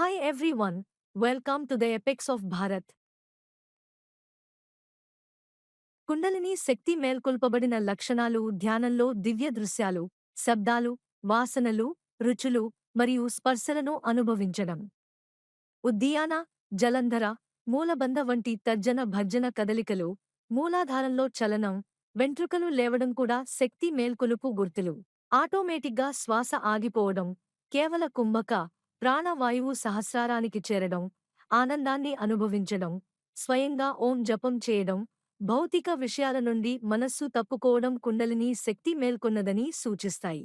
Hi one welcome to the epics of Bharat kundalini శక్తి మేల్కొల్పబడిన లక్షణాలు ధ్యానంలో దివ్య దృశ్యాలు శబ్దాలు వాసనలు రుచులు మరియు స్పర్శలను అనుభవించడం ఉద్యాన జలంధర మూలబంధ వంటి తర్జన భర్జన కదలికలు మూలాధారంలో చలనం వెంట్రుకలు లేవడం కూడా శక్తి మేల్కొలుపు గుర్తులు ఆటోమేటిక్గా శ్వాస ఆగిపోవడం కేవల కుంభక ప్రాణవాయువు సహస్రారానికి చేరడం ఆనందాన్ని అనుభవించడం స్వయంగా ఓం జపం చేయడం భౌతిక విషయాల నుండి మనస్సు తప్పుకోవడం కుండలిని శక్తి మేల్కొన్నదని సూచిస్తాయి.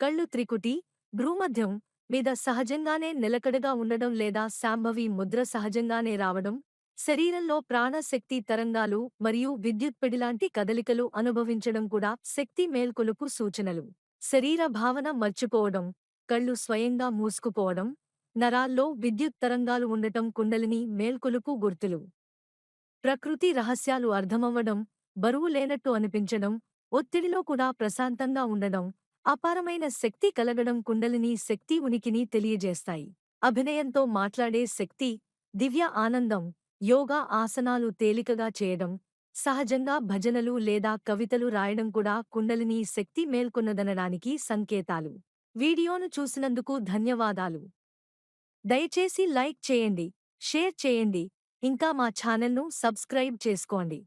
కళ్ళు త్రికుటి భ్రూమధ్యం మీద సహజంగానే నిలకడగా ఉండడం లేదా శాంభవి ముద్ర సహజంగానే రావడం శరీరంలో ప్రాణశక్తి తరంగాలు మరియు విద్యుత్పిడిలాంటి కదలికలు అనుభవించడం కూడా శక్తి మేల్కొలుపు సూచనలు. శరీర భావన మర్చిపోవడం కళ్ళు స్వయంగా మూసుకుపోవడం నరాల్లో విద్యుత్ తరంగాలు ఉండటం కుండలిని మేల్కొలుపు గుర్తులు. ప్రకృతి రహస్యాలు అర్థమవ్వడం బరువు లేనట్టు అనిపించడం ఒత్తిడిలో కూడా ప్రశాంతంగా ఉండడం అపారమైన శక్తి కలగడం కుండలిని శక్తి ఉనికిని తెలియజేస్తాయి. అభినయంతో మాట్లాడే శక్తి దివ్య ఆనందం యోగా ఆసనాలు తేలికగా చేయడం సహజంగా భజనలు లేదా కవితలు రాయడం కూడా కుండలిని శక్తి మేల్కొన్నదనడానికి సంకేతాలు. వీడియోను చూసినందుకు ధన్యవాదాలు. దయచేసి లైక్ చేయండి షేర్ చేయండి. ఇంకా మా ఛానల్ను సబ్స్క్రైబ్ చేసుకోండి.